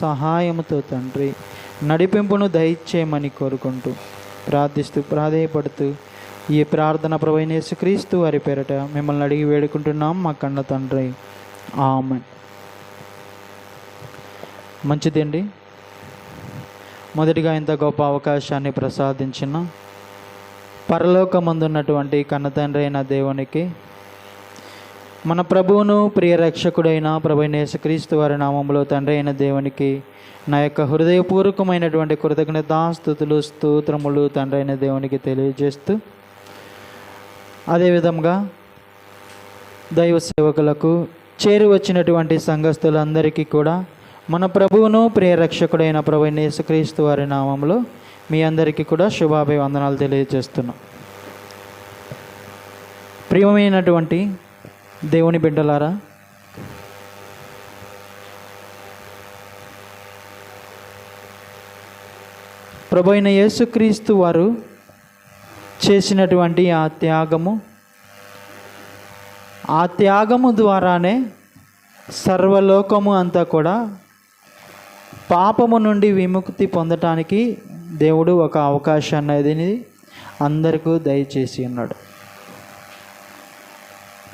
సహాయముతో తండ్రి నడిపింపును దయచేయమని కోరుకుంటూ ప్రార్థిస్తూ ప్రాధేయపడుతూ ఈ ప్రార్థన ప్రవైనేసు క్రీస్తు వారి పేరట మిమ్మల్ని అడిగి వేడుకుంటున్నాం మా కన్న తండ్రి. ఆమె మంచిదండి. మొదటిగా ఇంత గొప్ప అవకాశాన్ని ప్రసాదించిన పరలోకమందున్నటువంటి కన్న తండ్రి అయిన దేవునికి మన ప్రభువును ప్రియ రక్షకుడైన ప్రభైనేసుక్రీస్తు వారి నామంలో తండ్రి అయిన దేవునికి నా యొక్క హృదయపూర్వకమైనటువంటి కృతజ్ఞతాస్థుతులు స్తోత్రములు తండ్రి అయిన దేవునికి తెలియజేస్తూ అదేవిధంగా దైవ సేవకులకు చేరి వచ్చినటువంటి సంఘస్థులందరికీ కూడా మన ప్రభువును ప్రియరక్షకుడైన ప్రభుణ యేసుక్రీస్తు వారి నామంలో మీ అందరికీ కూడా శుభాభివందనాలు తెలియజేస్తున్నాం. ప్రియమైనటువంటి దేవుని బిడ్డలారా ప్రభు అయిన యేసుక్రీస్తు వారు చేసినటువంటి ఆ త్యాగము ఆ త్యాగము ద్వారానే సర్వలోకము అంతా కూడా పాపము నుండి విముక్తి పొందటానికి దేవుడు ఒక అవకాశాన్ని అనేది అందరికీ దయచేసి ఉన్నాడు.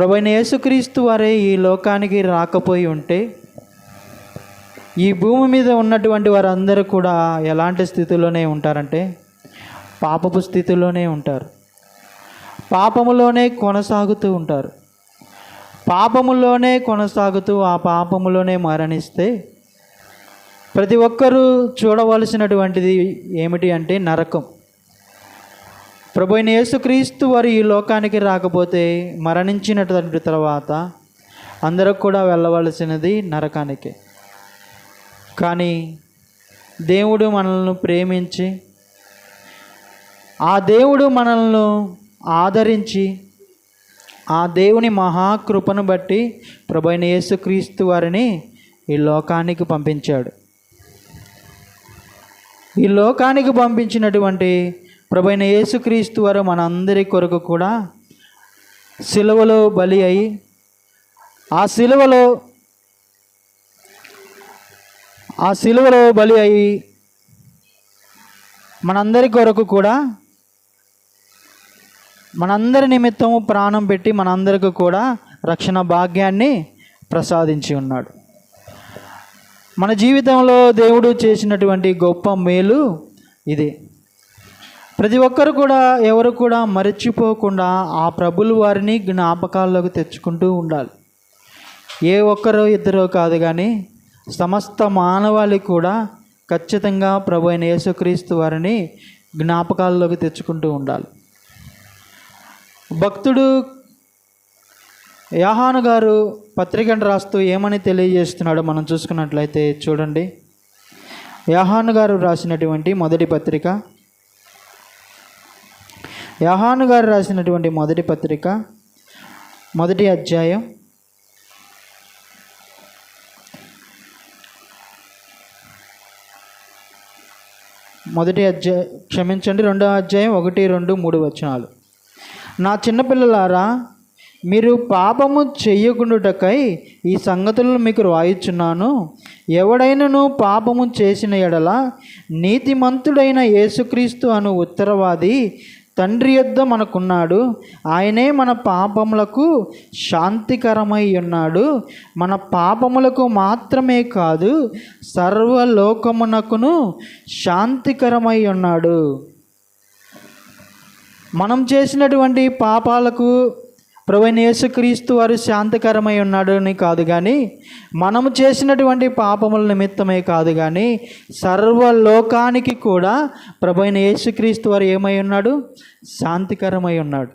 ప్రభైన యేసుక్రీస్తు వారే ఈ లోకానికి రాకపోయి ఉంటే ఈ భూమి మీద ఉన్నటువంటి వారందరూ కూడా ఎలాంటి స్థితిలోనే ఉంటారంటే పాపపు స్థితిలోనే ఉంటారు. పాపములోనే కొనసాగుతూ ఉంటారు. పాపములోనే కొనసాగుతూ ఆ పాపములోనే మరణిస్తే ప్రతి ఒక్కరూ చూడవలసినటువంటిది ఏమిటి అంటే నరకం. ప్రభు అయిన యేసుక్రీస్తు వారు ఈ లోకానికి రాకపోతే మరణించినటువంటి తర్వాత అందరూ కూడా వెళ్ళవలసినది నరకానికి. కానీ దేవుడు మనల్ని ప్రేమించి ఆ దేవుడు మనల్ని ఆదరించి ఆ దేవుని మహాకృపను బట్టి ప్రభు అయిన యేసుక్రీస్తు వారిని ఈ లోకానికి పంపించాడు. ఈ లోకానికి పంపించినటువంటి ప్రభైన యేసుక్రీస్తు వారు మనందరి కొరకు కూడా సిలువలో బలి అయి ఆ సిలువలో ఆ సిలువలో బలి అయి మనందరి కొరకు కూడా మనందరి నిమిత్తము ప్రాణం పెట్టి మనందరికి కూడా రక్షణ భాగ్యాన్ని ప్రసాదించి ఉన్నాడు. మన జీవితంలో దేవుడు చేసినటువంటి గొప్ప మేలు ఇదే. ప్రతి ఒక్కరు కూడా ఎవరు కూడా మరచిపోకుండా ఆ ప్రభులు వారిని జ్ఞాపకాల్లోకి తెచ్చుకుంటూ ఉండాలి. ఏ ఒక్కరో ఇద్దరో కాదు కానీ సమస్త మానవాళి కూడా ఖచ్చితంగా ప్రభు అయిన యేసుక్రీస్తు వారిని జ్ఞాపకాల్లోకి తెచ్చుకుంటూ ఉండాలి. భక్తుడు యాహాను గారు పత్రికను రాస్తూ ఏమని తెలియజేస్తున్నాడో మనం చూసుకున్నట్లయితే చూడండి. యాహాను గారు రాసినటువంటి మొదటి పత్రిక యహాను గారు రాసినటువంటి మొదటి పత్రిక మొదటి అధ్యాయం. మొదటి అధ్యాయం క్షమించండి రెండో అధ్యాయం ఒకటి రెండు మూడు వచనాలు. నా చిన్నపిల్లలారా మీరు పాపము చెయ్యకుండుటకై ఈ సంగతులను మీకు రాయిచున్నాను. ఎవడైనను పాపము చేసిన ఎడల నీతిమంతుడైన యేసుక్రీస్తు అను ఉత్తరవాది తండ్రి యొద్ద మనకున్నాడు. ఆయనే మన పాపములకు శాంతికరమై ఉన్నాడు. మన పాపములకు మాత్రమే కాదు సర్వలోకమునకును శాంతికరమై ఉన్నాడు. మనం చేసినటువంటి పాపాలకు ప్రవీణ యేసుక్రీస్తు వారు శాంతికరమై ఉన్నాడు అని కాదు కానీ మనము చేసినటువంటి పాపముల నిమిత్తమే కాదు కానీ సర్వలోకానికి కూడా ప్రభైన యేసుక్రీస్తు వారు ఏమై ఉన్నాడు? శాంతికరమై ఉన్నాడు.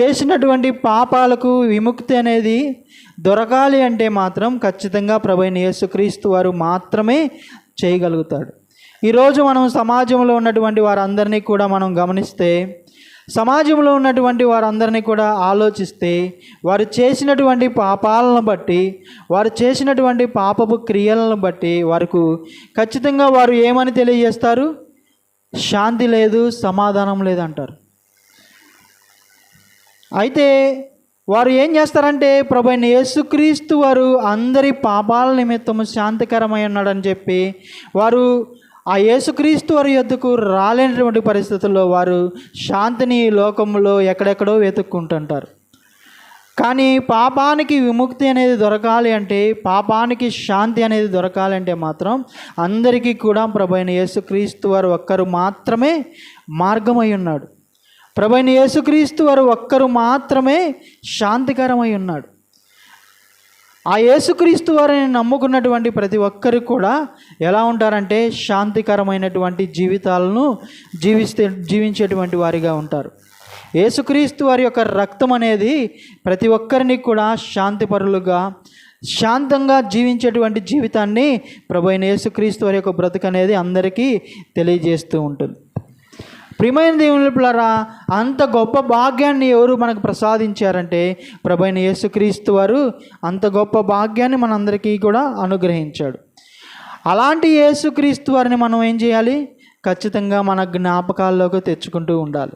చేసినటువంటి పాపాలకు విముక్తి అనేది దొరకాలి అంటే మాత్రం ఖచ్చితంగా ప్రభైన యేసుక్రీస్తు వారు మాత్రమే చేయగలుగుతాడు. ఈరోజు మనం సమాజంలో ఉన్నటువంటి వారందరినీ కూడా మనం గమనిస్తే సమాజంలో ఉన్నటువంటి వారందరినీ కూడా ఆలోచిస్తే వారు చేసినటువంటి పాపాలను బట్టి వారు చేసినటువంటి పాపపు క్రియలను బట్టి వారికి ఖచ్చితంగా వారు ఏమని తెలియజేస్తారు? శాంతి లేదు సమాధానం లేదంటారు అయితే వారు ఏం చేస్తారంటే ప్రభు అయిన యేసుక్రీస్తు వారు అందరి పాపాల నిమిత్తము శాంతికరమై ఉన్నాడని చెప్పి వారు ఆ యేసుక్రీస్తు వారి యొద్దకు రాలేనటువంటి పరిస్థితుల్లో వారు శాంతిని లోకంలో ఎక్కడెక్కడో వెతుక్కుంటుంటారు. కానీ పాపానికి విముక్తి అనేది దొరకాలి అంటే పాపానికి శాంతి అనేది దొరకాలి అంటే మాత్రం అందరికీ కూడా ప్రభైన యేసుక్రీస్తు వారు ఒక్కరు మాత్రమే మార్గమై ఉన్నాడు. ప్రభైన యేసుక్రీస్తు వారు ఒక్కరు మాత్రమే శాంతికరమై ఉన్నాడు. ఆ యేసుక్రీస్తు వారిని నమ్ముకున్నటువంటి ప్రతి ఒక్కరు కూడా ఎలా ఉంటారంటే శాంతికరమైనటువంటి జీవితాలను జీవిస్తే జీవించేటువంటి వారిగా ఉంటారు. యేసుక్రీస్తు వారి యొక్క రక్తం అనేది ప్రతి ఒక్కరిని కూడా శాంతిపరులుగా శాంతంగా జీవించేటువంటి జీవితాన్ని ప్రభు అయిన యేసుక్రీస్తు వారి యొక్క బ్రతుకు అనేది అందరికీ తెలియజేస్తూ ఉంటుంది. ప్రియమైన దేవుని పిల్లరా అంత గొప్ప భాగ్యాన్ని ఎవరు మనకు ప్రసాదించారంటే ప్రభైన యేసుక్రీస్తు వారు. అంత గొప్ప భాగ్యాన్ని మనందరికీ కూడా అనుగ్రహించాడు. అలాంటి యేసుక్రీస్తు వారిని మనం ఏం చేయాలి? ఖచ్చితంగా మన జ్ఞాపకాల్లోకి తెచ్చుకుంటూ ఉండాలి.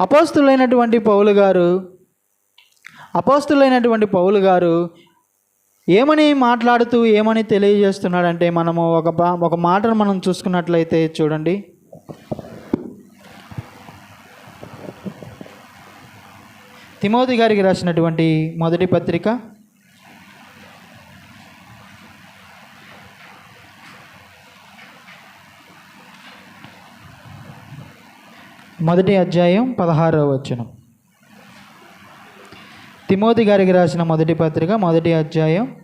అపోస్తులైనటువంటి పౌలు గారు అపోస్తులైనటువంటి పౌలు గారు ఏమని మాట్లాడుతూ ఏమని తెలియజేస్తున్నాడంటే మనము ఒక బా ఒక మాటను మనం చూసుకున్నట్లయితే చూడండి. తిమోతి గారికి రాసినటువంటి మొదటి పత్రిక. మొదటి అధ్యాయం పదహారవ వచనం. తిమోతి గారికి రాసిన మొదటి పత్రిక మొదటి అధ్యాయం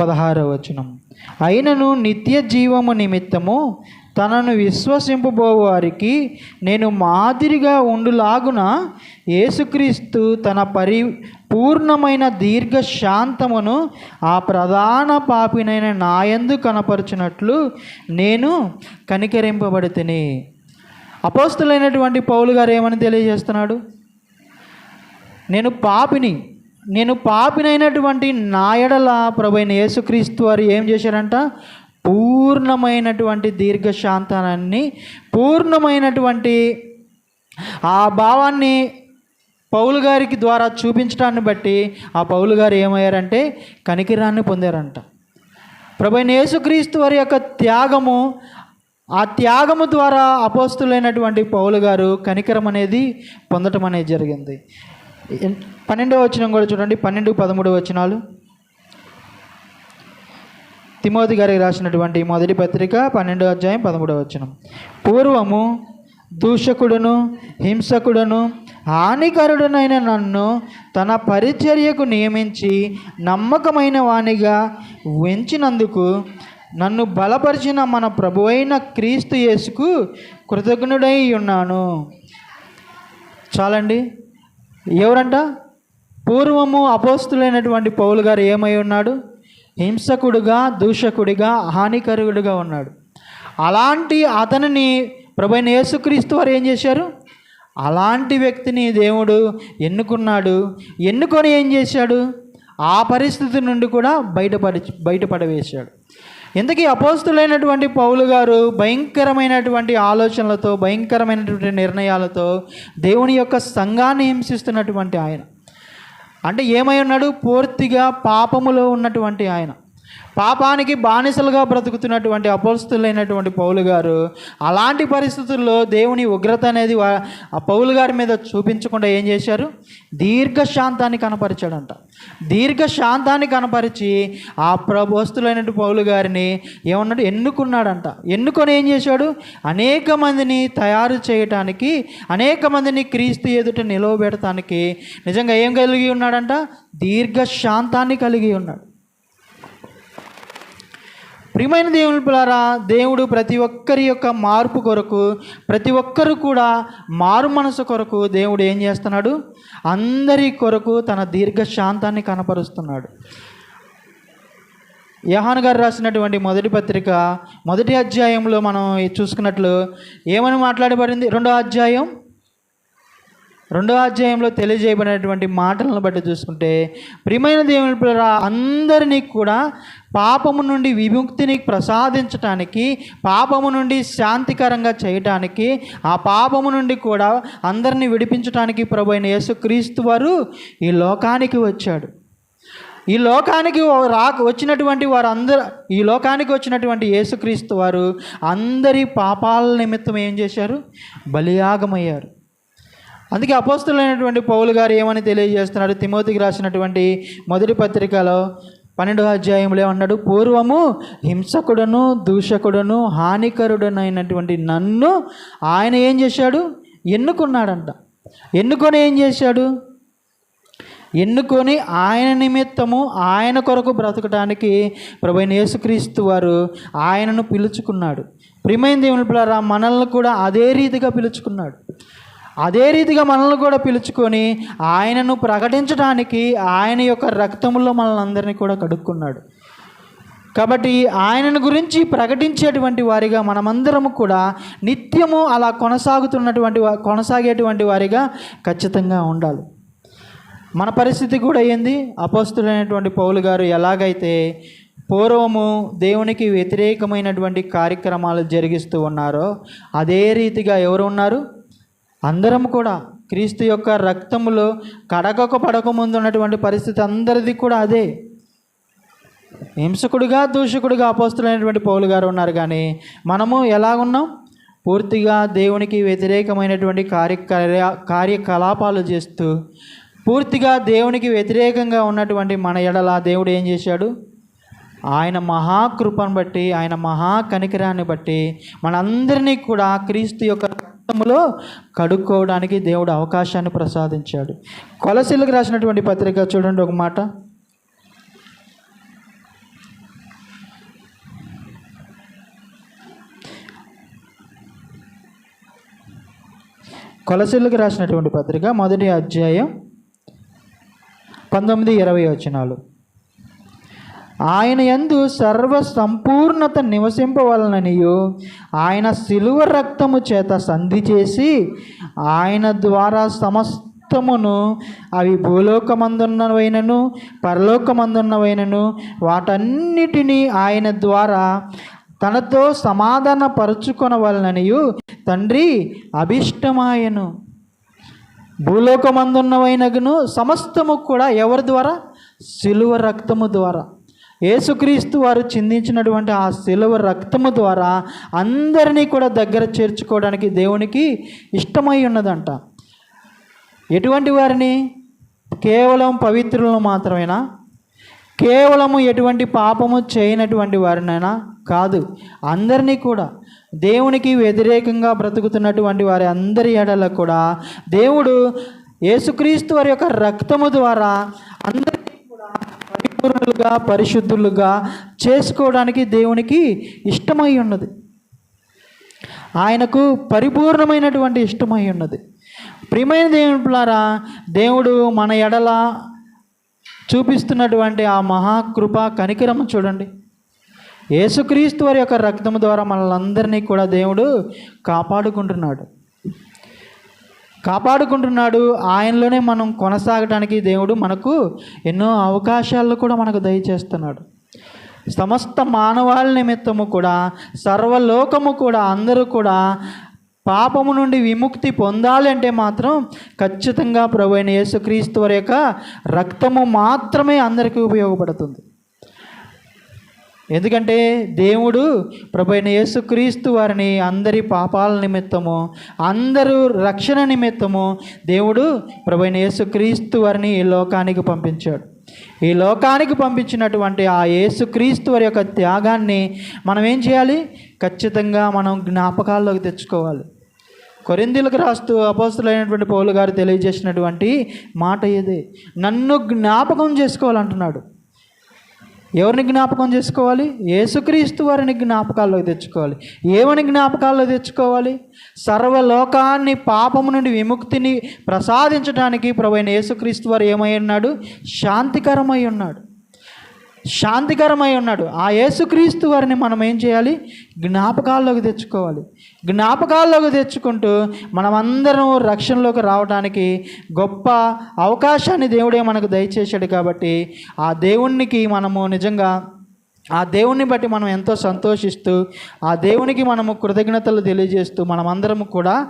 పదహారవ వచనం. అయినను నిత్య జీవము నిమిత్తము తనను విశ్వసింపబోవారికి నేను మాదిరిగా ఉండులాగున యేసుక్రీస్తు తన పరి పూర్ణమైన దీర్ఘ శాంతమును ఆ ప్రధాన పాపినైన నాయందు కనపరచినట్లు నేను కనికరింపబడి తిని అపోస్తులైనటువంటి పౌలు గారు ఏమని తెలియజేస్తున్నాడు? నేను పాపిని నేను పాపినైనటువంటి నాయడల ప్రభైన యేసుక్రీస్తు వారు ఏం చేశారంట? పూర్ణమైనటువంటి దీర్ఘశాంతాన్ని పూర్ణమైనటువంటి ఆ భావాన్ని పౌలు గారికి ద్వారా చూపించడాన్ని బట్టి ఆ పౌలు గారు ఏమయ్యారంటే కనికిరాన్ని పొందారంట. ప్రభైన యేసుక్రీస్తు వారి యొక్క త్యాగము ఆ త్యాగము ద్వారా అపోస్తులైనటువంటి పౌలు గారు కనికరం అనేది పొందటం అనేది జరిగింది. పన్నెండవ వచనం కూడా చూడండి పన్నెండు పదమూడు వచనాలు. తిమోతి గారికి రాసినటువంటి మొదటి పత్రిక పన్నెండో అధ్యాయం పదమూడవ వచనం. పూర్వము దూషకుడును హింసకుడును హానికరుడునైన నన్ను తన పరిచర్యకు నియమించి నమ్మకమైన వాణిగా వెంచినందుకు నన్ను బలపరిచిన మన ప్రభువైన క్రీస్తు యేసుకు కృతజ్ఞుడై ఉన్నాను. చాలండి. ఎవరంట? పూర్వము అపోస్తులైనటువంటి పౌలు గారు ఏమై ఉన్నాడు? హింసకుడుగా దూషకుడిగా హానికరుడుగా ఉన్నాడు. అలాంటి అతనిని ప్రభైన యేసుక్రీస్తు వారు ఏం చేశారు? అలాంటి వ్యక్తిని దేవుడు ఎన్నుకున్నాడు. ఎన్నుకొని ఏం చేశాడు? ఆ పరిస్థితి నుండి కూడా బయటపడి బయటపడవేశాడు. ఇంతకీ అపోస్తులైనటువంటి పౌలు గారు భయంకరమైనటువంటి ఆలోచనలతో భయంకరమైనటువంటి నిర్ణయాలతో దేవుని యొక్క సంఘాన్ని హింసిస్తున్నటువంటి ఆయన. అంటే ఏమై ఉన్నాడు? పూర్తిగా పాపములో ఉన్నటువంటి ఆయన. పాపానికి బానిసలుగా బ్రతుకుతున్నటువంటి అపోస్తులైనటువంటి పౌలు గారు అలాంటి పరిస్థితుల్లో దేవుని ఉగ్రత అనేది ఆ పౌలు గారి మీద చూపించకుండా ఏం చేశారు? దీర్ఘశాంతాన్ని కనపరిచాడంట. దీర్ఘశాంతాన్ని కనపరిచి ఆ ప్రభోస్తులైనటువంటి పౌలు గారిని ఏమన్నాడు? ఎన్నుకున్నాడంట. ఎన్నుకొని ఏం చేశాడు? అనేక మందిని తయారు చేయటానికి అనేక మందిని క్రీస్తు ఎదుట నిలవబెడటానికి నిజంగా ఏం కలిగి ఉన్నాడంట? దీర్ఘశాంతాన్ని కలిగి ఉన్నాడు. ప్రియమైన దేవుని పిల్లారా దేవుడు ప్రతి ఒక్కరి యొక్క మార్పు కొరకు ప్రతి ఒక్కరు కూడా మారు మనసు కొరకు దేవుడు ఏం చేస్తున్నాడు? అందరి కొరకు తన దీర్ఘశాంతాన్ని కనపరుస్తున్నాడు. యహాన్ గారు రాసినటువంటి మొదటి పత్రిక మొదటి అధ్యాయంలో మనం చూసుకున్నట్లు ఏమని మాట్లాడబడింది? రెండో అధ్యాయం రెండో అధ్యాయంలో తెలియజేయబడినటువంటి మాటలను బట్టి చూసుకుంటే ప్రియమైన దేవుని పిల్లరా అందరినీ కూడా పాపము నుండి విముక్తిని ప్రసాదించటానికి పాపము నుండి శాంతికరంగా చేయటానికి ఆ పాపము నుండి కూడా అందరినీ విడిపించటానికి ప్రభు అయిన యేసుక్రీస్తు వారు ఈ లోకానికి వచ్చాడు. ఈ లోకానికి రా వచ్చినటువంటి వారు అందరు ఈ లోకానికి వచ్చినటువంటి యేసుక్రీస్తు వారు అందరి పాపాల నిమిత్తం ఏం చేశారు? బలియాగమయ్యారు. అందుకే అపోస్తులైనటువంటి పౌలు గారు ఏమని తెలియజేస్తున్నాడు? తిమోతికి రాసినటువంటి మొదటి పత్రికలో పన్నెండు అధ్యాయంలో ఏమన్నాడు? పూర్వము హింసకుడను దూషకుడను హానికరుడనైనటువంటి నన్ను ఆయన ఏం చేశాడు? ఎన్నుకున్నాడంట. ఎన్నుకొని ఏం చేశాడు? ఎన్నుకొని ఆయన నిమిత్తము ఆయన కొరకు బ్రతకడానికి ప్రభు యేసుక్రీస్తు వారు ఆయనను పిలుచుకున్నాడు. ప్రియమైన దేవుని పిల్లరా మనల్ని కూడా అదే రీతిగా పిలుచుకున్నాడు. అదే రీతిగా మనల్ని కూడా పిలుచుకొని ఆయనను ప్రకటించడానికి ఆయన యొక్క రక్తములో మనల్ని అందరినీ కూడా కడుక్కున్నాడు. కాబట్టి ఆయనను గురించి ప్రకటించేటువంటి వారిగా మనమందరము కూడా నిత్యము అలా కొనసాగుతున్నటువంటి కొనసాగేటువంటి వారిగా ఖచ్చితంగా ఉండాలి. మన పరిస్థితి కూడా ఏంది? అపస్తులైనటువంటి పౌలు గారు ఎలాగైతే పూర్వము దేవునికి వ్యతిరేకమైనటువంటి కార్యక్రమాలు జరిగిస్తూ ఉన్నారో అదే రీతిగా ఎవరు ఉన్నారు? అందరం కూడా క్రీస్తు యొక్క రక్తములో కడగక పడక ముందు ఉన్నటువంటి పరిస్థితి అందరిది కూడా అదే. హింసకుడిగా దూషకుడిగా అపోస్తులైనటువంటి పౌలు గారు ఉన్నారు కానీ మనము ఎలాగున్నాం? పూర్తిగా దేవునికి వ్యతిరేకమైనటువంటి కార్య కార్యకలాపాలు చేస్తూ పూర్తిగా దేవునికి వ్యతిరేకంగా ఉన్నటువంటి మన ఎడల దేవుడు ఏం చేశాడు? ఆయన మహాకృపను బట్టి ఆయన మహాకనికరాన్ని బట్టి మనందరినీ కూడా క్రీస్తు యొక్క రక్తములో కడుక్కోవడానికి దేవుడు అవకాశాన్ని ప్రసాదించాడు. కొలసీలకు రాసినటువంటి పత్రిక చూడండి ఒక మాట. కొలసీలకు రాసినటువంటి పత్రిక మొదటి అధ్యాయం పంతొమ్మిది ఇరవై వచనాలు. ఆయన యందు సర్వ సంపూర్ణత నివసింపవలననియు. ఆయన సిలువ రక్తము చేత సంధి చేసి ఆయన ద్వారా సమస్తమును అవి భూలోకమందున్నవైనను పరలోకమందున్నవైనను వాటన్నిటినీ ఆయన ద్వారా తనతో సమాధాన పరుచుకొనవలననియు తండ్రి అభిష్టమాయను. భూలోకమందున్నవైనగును సమస్తము కూడా ఎవరి ద్వారా? సిలువ రక్తము ద్వారా. యేసుక్రీస్తు వారు చిందించినటువంటి ఆ సిలువ రక్తము ద్వారా అందరినీ కూడా దగ్గర చేర్చుకోవడానికి దేవునికి ఇష్టమై ఉన్నదంట. ఎటువంటి వారిని? కేవలం పవిత్రులను మాత్రమేనా? కేవలము ఎటువంటి పాపము చేయనటువంటి వారినైనా కాదు. అందరినీ కూడా. దేవునికి వ్యతిరేకంగా బ్రతుకుతున్నటువంటి వారి అందరి ఎడల కూడా దేవుడు యేసుక్రీస్తు వారి యొక్క రక్తము ద్వారా అందరి పరిపూర్ణులుగా పరిశుద్ధులుగా చేసుకోవడానికి దేవునికి ఇష్టమై ఉన్నది. ఆయనకు పరిపూర్ణమైనటువంటి ఇష్టమై ఉన్నది. ప్రియమైన దేవుని దేవుడు మన ఎడల చూపిస్తున్నటువంటి ఆ మహాకృప కనికరం చూడండి. యేసుక్రీస్తు వారి యొక్క రక్తం ద్వారా మనల్ని కూడా దేవుడు కాపాడుకుంటున్నాడు. కాపాడుకుంటున్నాడు. ఆయనలోనే మనం కొనసాగటానికి దేవుడు మనకు ఎన్నో అవకాశాలు కూడా మనకు దయచేస్తున్నాడు. సమస్త మానవాళి నిమిత్తము కూడా సర్వలోకము కూడా అందరూ కూడా పాపము నుండి విముక్తి పొందాలంటే మాత్రం ఖచ్చితంగా ప్రభు అయిన యేసుక్రీస్తు వారి యొక్క రక్తము మాత్రమే అందరికీ ఉపయోగపడుతుంది. ఎందుకంటే దేవుడు ప్రభైన యేసుక్రీస్తు వారిని అందరి పాపాల నిమిత్తము అందరూ రక్షణ నిమిత్తము దేవుడు ప్రభైన యేసుక్రీస్తు వారిని ఈ లోకానికి పంపించాడు. ఈ లోకానికి పంపించినటువంటి ఆ యేసుక్రీస్తు వారి యొక్క త్యాగాన్ని మనం ఏం చేయాలి? ఖచ్చితంగా మనం జ్ఞాపకాల్లోకి తెచ్చుకోవాలి. కొరిందీలకు రాస్తూ అపోస్తులైనటువంటి పౌలు గారు తెలియజేసినటువంటి మాట ఇదే నన్ను జ్ఞాపకం చేసుకోవాలంటున్నాడు. ఎవరిని జ్ఞాపకం చేసుకోవాలి? యేసుక్రీస్తు వారిని జ్ఞాపకాల్లోకి తెచ్చుకోవాలి. ఏమని జ్ఞాపకాల్లో తెచ్చుకోవాలి? సర్వలోకాన్ని పాపము నుండి విముక్తిని ప్రసాదించడానికి ప్రభు యేసుక్రీస్తు వారు ఏమై ఉన్నాడు? శాంతికరమై ఉన్నాడు. శాంతికరమై ఉన్నాడు. ఆ యేసుక్రీస్తు వారిని మనం ఏం చేయాలి? జ్ఞాపకాల్లోకి తెచ్చుకోవాలి. జ్ఞాపకాల్లోకి తెచ్చుకుంటూ మనమందరం రక్షణలోకి రావడానికి గొప్ప అవకాశాన్ని దేవుడే మనకు దయచేశాడు కాబట్టి ఆ దేవునికి మనము నిజంగా ఆ దేవుణ్ణి బట్టి మనం ఎంతో సంతోషిస్తూ ఆ దేవునికి మనము కృతజ్ఞతలు తెలియజేస్తూ మనమందరము కూడా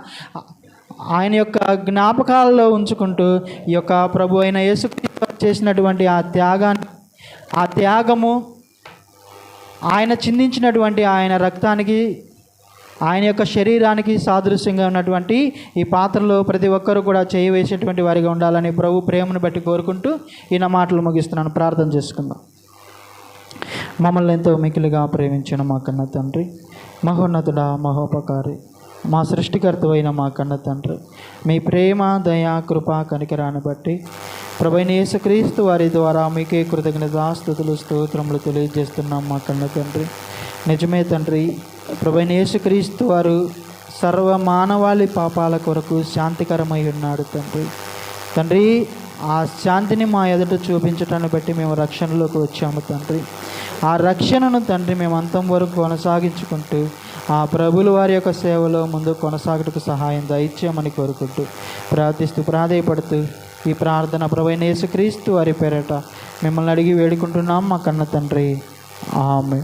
ఆయన యొక్క జ్ఞాపకాలలో ఉంచుకుంటూ ఈ యొక్క ప్రభు అయిన యేసుక్రీస్తు చేసినటువంటి ఆ త్యాగాన్ని ఆ త్యాగము ఆయన చిందించినటువంటి ఆయన రక్తానికి ఆయన యొక్క శరీరానికి సాదృశ్యంగా ఉన్నటువంటి ఈ పాత్రలో ప్రతి ఒక్కరూ కూడా చేయి వేసేటువంటి వారిగా ఉండాలని ప్రభు ప్రేమను బట్టి కోరుకుంటూ ఈయన మాటలు ముగిస్తున్నాను. ప్రార్థన చేసుకుందాం. మమ్మల్ని ఎంతో మికిలిగా ప్రేమించిన మా కన్న తండ్రి మహోన్నతుడ మహోపకారి మా సృష్టికర్తవైన మా కన్న తండ్రి మీ ప్రేమ దయ కృప కనికరాన్ని బట్టి ప్రభైన యేసుక్రీస్తు వారి ద్వారా మీకే కృతజ్ఞత స్థుతులు స్తోత్రములు తెలియజేస్తున్నాం మా కన్న తండ్రి. నిజమే తండ్రి ప్రభైన యేసుక్రీస్తు వారు సర్వ మానవాళి పాపాల కొరకు శాంతికరమై ఉన్నాడు తండ్రి. తండ్రి ఆ శాంతిని మా ఎదుట చూపించటాన్ని బట్టి మేము రక్షణలోకి వచ్చాము తండ్రి. ఆ రక్షణను తండ్రి మేము అంతం వరకు కొనసాగించుకుంటూ ఆ ప్రభుల వారి యొక్క సేవలో ముందు కొనసాగటకు సహాయం దయచేయమని కోరుకుంటూ ప్రార్థిస్తూ ప్రాధేయపడుతూ ఈ ప్రార్థన ప్రభైన యేసుక్రీస్తు వారి పేరట మిమ్మల్ని అడిగి వేడుకుంటున్నాం మా కన్న తండ్రి. ఆమె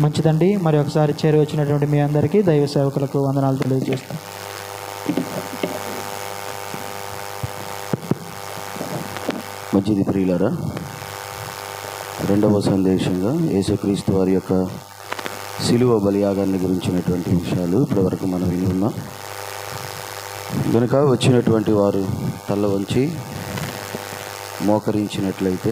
మంచిదండి. మరి ఒకసారి చేరి వచ్చినటువంటి మీ అందరికీ దైవ సేవకులకు వందనాలు తెలియజేస్తాం. మంచిది ప్రియులరా రెండవ సందేశంగా యేసుక్రీస్తు వారి యొక్క శిలువ బలియాగాన్ని గురించినటువంటి విషయాలు ఇప్పటివరకు మనం విని ఉన్నాం. కనుక వచ్చినటువంటి వారు తల్ల వంచి మోకరించినట్లయితే